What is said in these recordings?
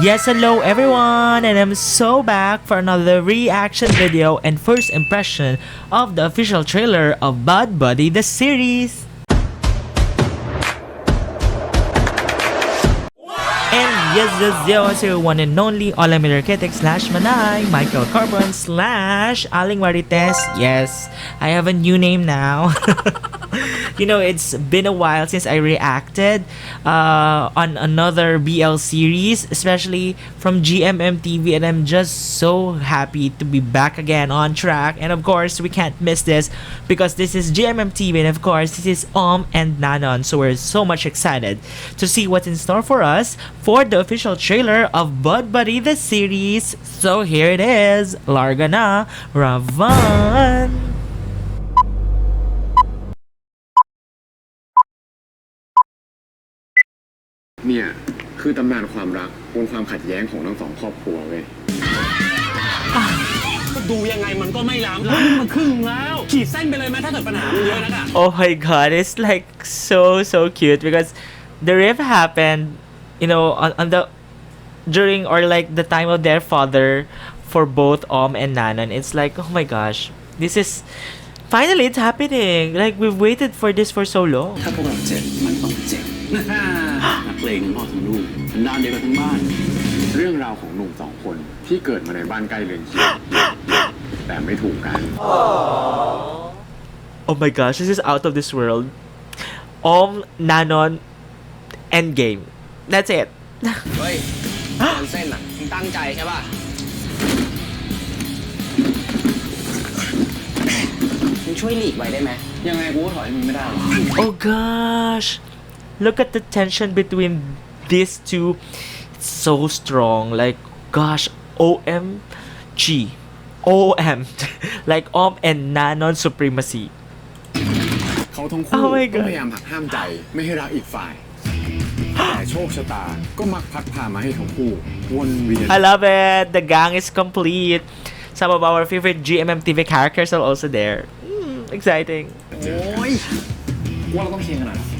Yes, hello everyone, and I'm so back for another reaction video and first impression of the official trailer of Bud Buddy the series. And yes, yes, yes, your one and only Olamir Ketek slash Manay, Michael Carbon slash Aling Marites. Yes, I have a new name now. you know, it's been a while since I reacted uh, on another BL series, especially from GMM TV, and I'm just so happy to be back again on track. And of course, we can't miss this because this is GMM TV, and of course, this is Om and Nanon. So we're so much excited to see what's in store for us for the official trailer of Bud Buddy the series. So here it is, Largana Ravan. เนี่ย คือตำนานความรักบนความขัดแย้งของทั้งสองครอบครัวเว้ย ดูยังไงมันก็ไม่ล้ำล้ำมันครึ่งแล้ว ขีดเส้นไปเลยไหมถ้าเกิดปัญหามันเยอะนักอะ Oh my god, it's like so so cute because the rift happened, you know, on, on the during or like the time of their father for both Om and Nanan. It's like, oh my gosh, this is finally it's happening. Like we've waited for this for so long. ถ้าพวกเราเจ็บมันต้องเจ็บ นักเลงทั้งพ่อทั้งลูกสันดานเดียวกันทั้งบ้าน เรื่องราวของหนุ่มสองคนที่เกิดมาในบ้านใกล้เรือนเคียงแต่ไม่ถูกกัน Oh my gosh, this is out of this world. Om, Nanon, Endgame. That's it. เฮ้ยตอนเส้นอะมึงตั้งใจใช่ป่ะ มึงช่วยหลีกไว้ได้ไหม ยังไงกูก็ถอยมึงไม่ได้หรอก Oh gosh. Look at the tension between these two. It's so strong. Like, gosh, OMG. OM. like, Om and Nanon supremacy. เขาทั้งคู่ Oh my God ก็พยายามหักห้ามใจไม่ให้รักอีกฝ่าย แต่โชคชะตาก็มักพัดพามาให้ทั้งคู่วนเวียน I love it. The gang is complete. Some of our favorite GMM TV characters are also there. Mm, exciting. โอ้ยกูว่าเราต้องเคลียร์กันหน่อยน ะ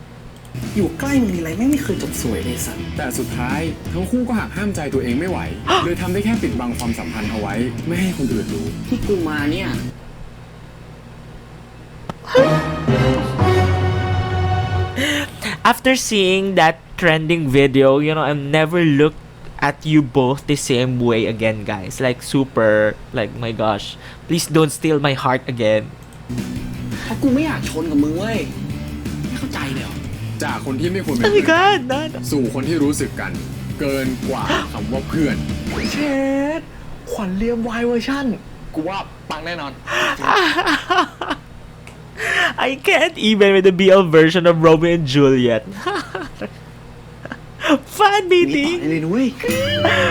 อยู่ใกล้มึงทีไรแม่งไม่เคยจบสวยเลยสันแต่สุดท้ายทั้งคู่ก็หักห้ามใจตัวเองไม่ไหว เลยทำได้แค่ปิดบังความสัมพันธ์เอาไว้ ไม่ให้คนอื่นรู้ ที่กูมาเนี่ย After seeing that trending video, you know, I've never looked at you both the same way again, guys. Like, super. Like, my gosh. Please don't steal my heart again. เพราะกูไม่อยากชนกับมึงเว้ย ไม่เข้าใจเลยเหรอ จากคนที่ไม่ควรเป็น Oh my เพื่อน god, Nanon. สู่คนที่รู้สึกกัน เกินกว่าคำว่าเพื่อน เชดขวัญเรียมวายเวอร์ชั่นกูว่าปังแน่นอน I can't even with the BL version of Romeo and Juliet. Fan มีต่อ meeting. ได้เลยนุ้ยไม่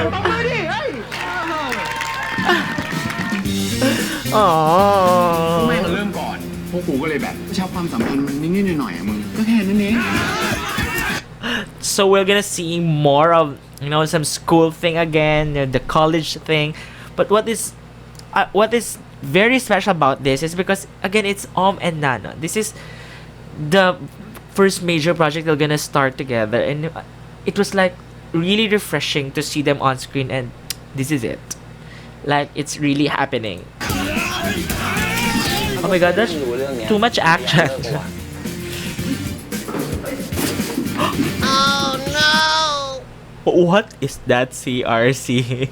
Aww. มาเริ่มก่อน พวกกูก็เลยแบบชอบความสัมพันธ์มันนิดๆหน่อยๆอะมึง ก็แค่นั้นเอง so we're gonna see more of you know some school thing again, you know, the college thing. But what is uh, what is very special about this is because again it's Om and Nana. This is the first major project they're gonna start together, and uh, it was like really refreshing to see them on screen. And this is it, like it's really happening. Oh my god, that's too much action. What is that CR scene?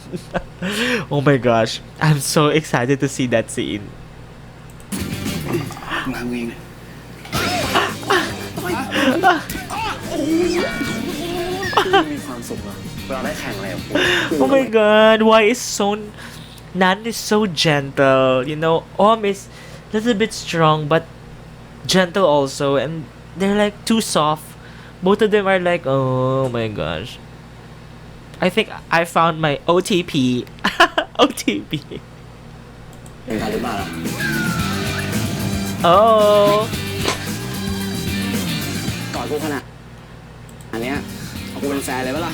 oh my gosh, I'm so excited to see that scene. oh my god, why is so Nan is so gentle, you know, Om is a little bit strong but gentle also and they're like too soft. Both of them are like, oh my gosh. I think I found my OTP. OTP. เป็นกันหรือเปล่าล่ะ Oh. ขนาดอันเนี้ยเอากูเป็นแฟนเลยปะล่ะ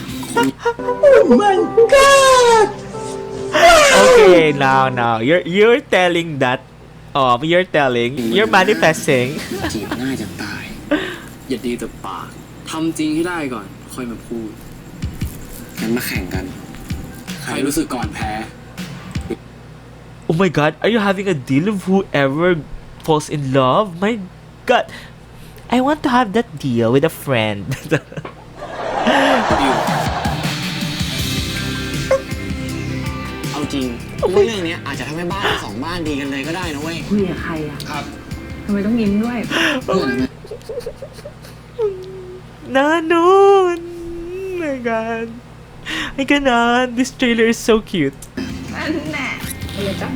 Okay, now, now, you're you're telling that, um, you're telling, you're manifesting. จีบง่ายจะตาย อย่าดีแต่ปากทำจริงให้ได้ก่อน ค่อยมาพูด งั้นมาแข่งกัน ใครรู้สึกก่อนแพ้ Oh my god, are you having a deal of whoever falls in love? My god, I want to have that deal with a friend. ดิวเอาจริงกูว่าเรื่องเนี้ยอาจจะทำให้บ้านเราสองบ้านดีกันเลยก็ได้นะเว้ย คุยกับใครอะครับ ทำไมต้องยิ้มด้วยเพื่อนนะ Nanon! my god. I cannot. This trailer is so cute. นั่นแหละเดี๋ยวจ้ะ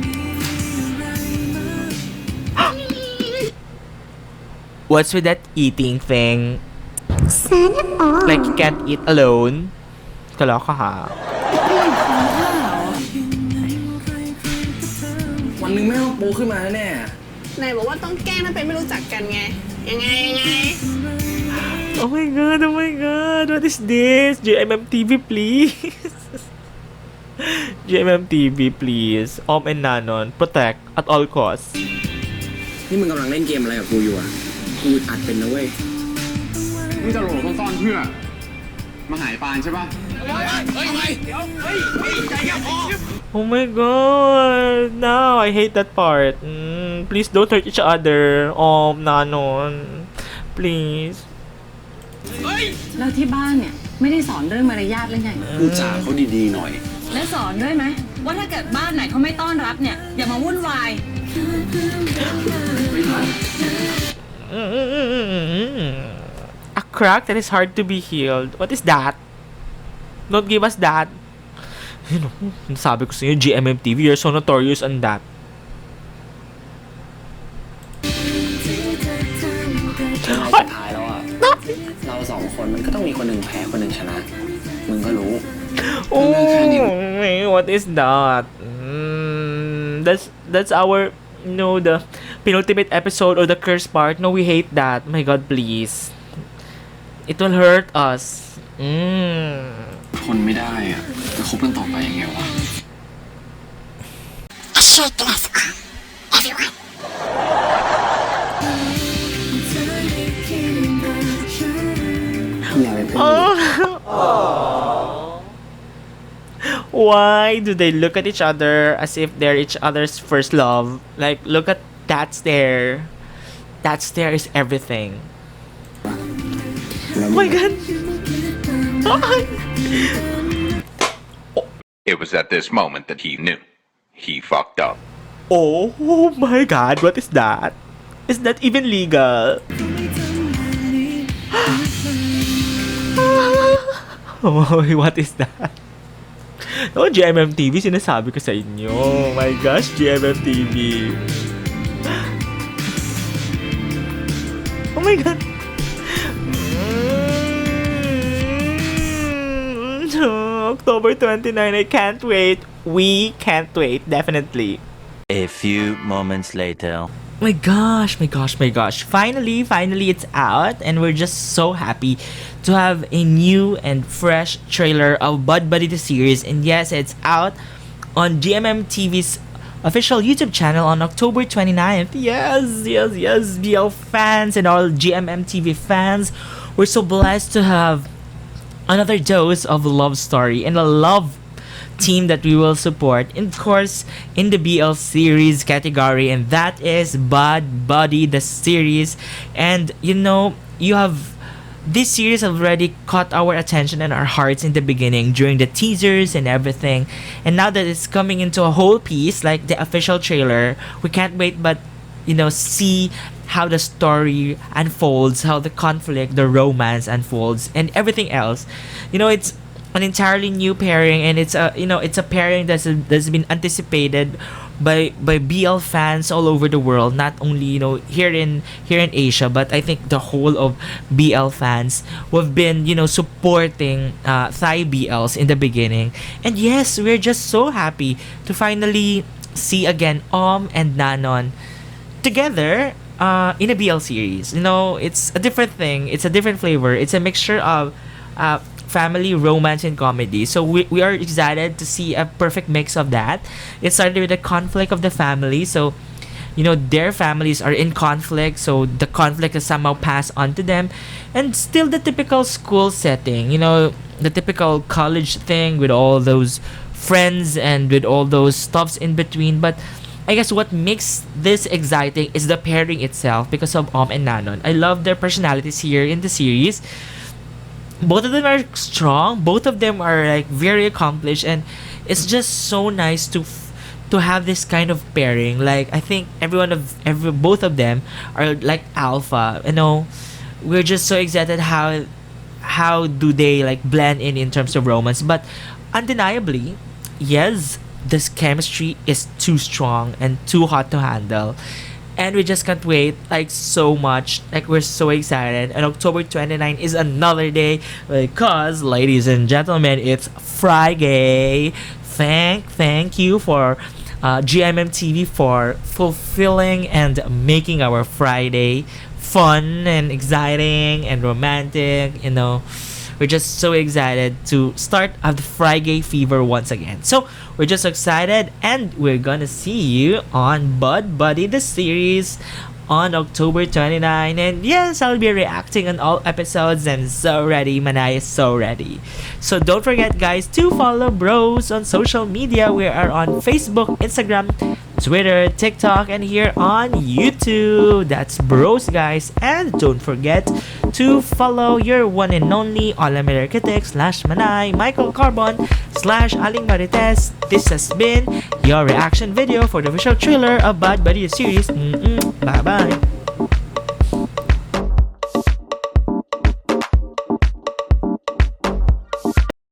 What's with that eating thing? Like you can't eat alone? ทะเลาะเขาหา วันหนึงแม่ต้องปูขึ้นมาแน่ ไหนบอกว่าต้องแกล้งถ้าเป็นไม่รู้จักกันไง ยังไงยังไง Oh my god, oh my god, what is this? JMM TV, please. JMM TV, please. Om and Nanon, protect at all costs. นี่มึงกำลังเล่นเกมอะไรกับกูอยู่อ่ะ กูอึดอัดเป็นนะเว้ย มึงจะโหลซ่อนๆเพื่อ มาหายปานใช่ปะ Oh my god, no, I hate that part. Mm, please don't hurt each other. Om, Nanon, please. แล้วที่บ้านเนี่ยไม่ได้สอนเรื่องมารยาทเลยไง พูดจาเขาดีๆหน่อย และสอนด้วยไหมว่าถ้าเกิดบ้านไหนเขาไม่ต้อนรับเนี่ย อย่ามาวุ่นวาย Mm, A crack that is hard to be healed. What is that? Don't give us that. You know, sabi ko sa inyo, GMM TV, you're so notorious on that. สุ เราสองคนมันก็ต้องมีคนหนึ่งแพ้คนหนึ่งชนะ มึงก็รู้ Oh, what is that? Mm, that's that's our no the penultimate episode or the curse part. No, we hate that. My God, please. It will hurt us. Mm. ทนไม่ได้อะจะคบกันต่อไปยังไงวะอย่าไ Oh. Why do they look at each other as if they're each other's first love? Like, look at that stare. That stare is everything. Oh my god. Oh. It was at this moment that he knew. He fucked up. Oh my god, what is that? Is that even legal? What is that? Oh, GMM TV, sinasabi ko sa inyo. Oh my gosh, GMM TV. Oh my god. Mm, October 29, I can't wait. We can't wait, definitely. A few moments later. My gosh, my gosh, my gosh. Finally, finally it's out and we're just so happy to have a new and fresh trailer of Bud Buddy the series and yes, it's out on GMM TV's official YouTube channel on October 29th. Yes, yes, yes, BL fans and all GMM TV fans. We're so blessed to have another dose of love story and a love team that we will support. Of course in the BL series category and that is Bud Buddy the series. And you know you have this series already caught our attention and our hearts in the beginning during the teasers and everything. And now that it's coming into a whole piece like the official trailer we can't wait but you know see how the story unfolds how the conflict the romance unfolds and everything else. You know it's an entirely new pairing and it's a you know it's a pairing that's that's been anticipated by by BL fans all over the world not only you know here in here in Asia but I think the whole of BL fans who have been you know supporting uh, Thai BLs in the beginning and yes we're just so happy to finally see again Om and Nanon together uh, in a BL series. You know, it's a different thing. It's a different flavor. It's a mixture of uh, family, romance, and comedy. So we, we are excited to see a perfect mix of that. It started with the conflict of the family. So you know their families are in conflict so the conflict is somehow passed on to them and still the typical school setting you know the typical college thing with all those friends and with all those stuffs in between but I guess what makes this exciting is the pairing itself because of Om and Nanon. I love their personalities here in the series. Both of them are strong. Both of them are like very accomplished, and it's just so nice to f- to have this kind of pairing. Like I think everyone of every both of them are like alpha. You know, we're just so excited how how do they like blend in in terms of romance, but undeniably, yes, this chemistry is too strong and too hot to handle. And we just can't wait like so much. Like we're so excited. And October 29 is another day because ladies and gentlemen, it's Friday. Thank thank you for uh, GMM TV for fulfilling and making our Friday fun and exciting and romantic. You know, we're just so excited to start of the Friday fever once again. So we're just excited, and we're gonna see you on Bud Buddy the series on October 29. And yes, I'll be reacting on all episodes. I'm so ready. Manai is so ready. So don't forget, guys, to follow Bros on social media. We are on Facebook, Instagram, Twitter, TikTok, and here on YouTube. That's Bros, guys. And don't forget to follow your one and only Alam Architect slash Manay, Michael Carbon slash Aling Marites. This has been your reaction video for the official trailer of Bad Buddy series. Mm-mm. Bye bye.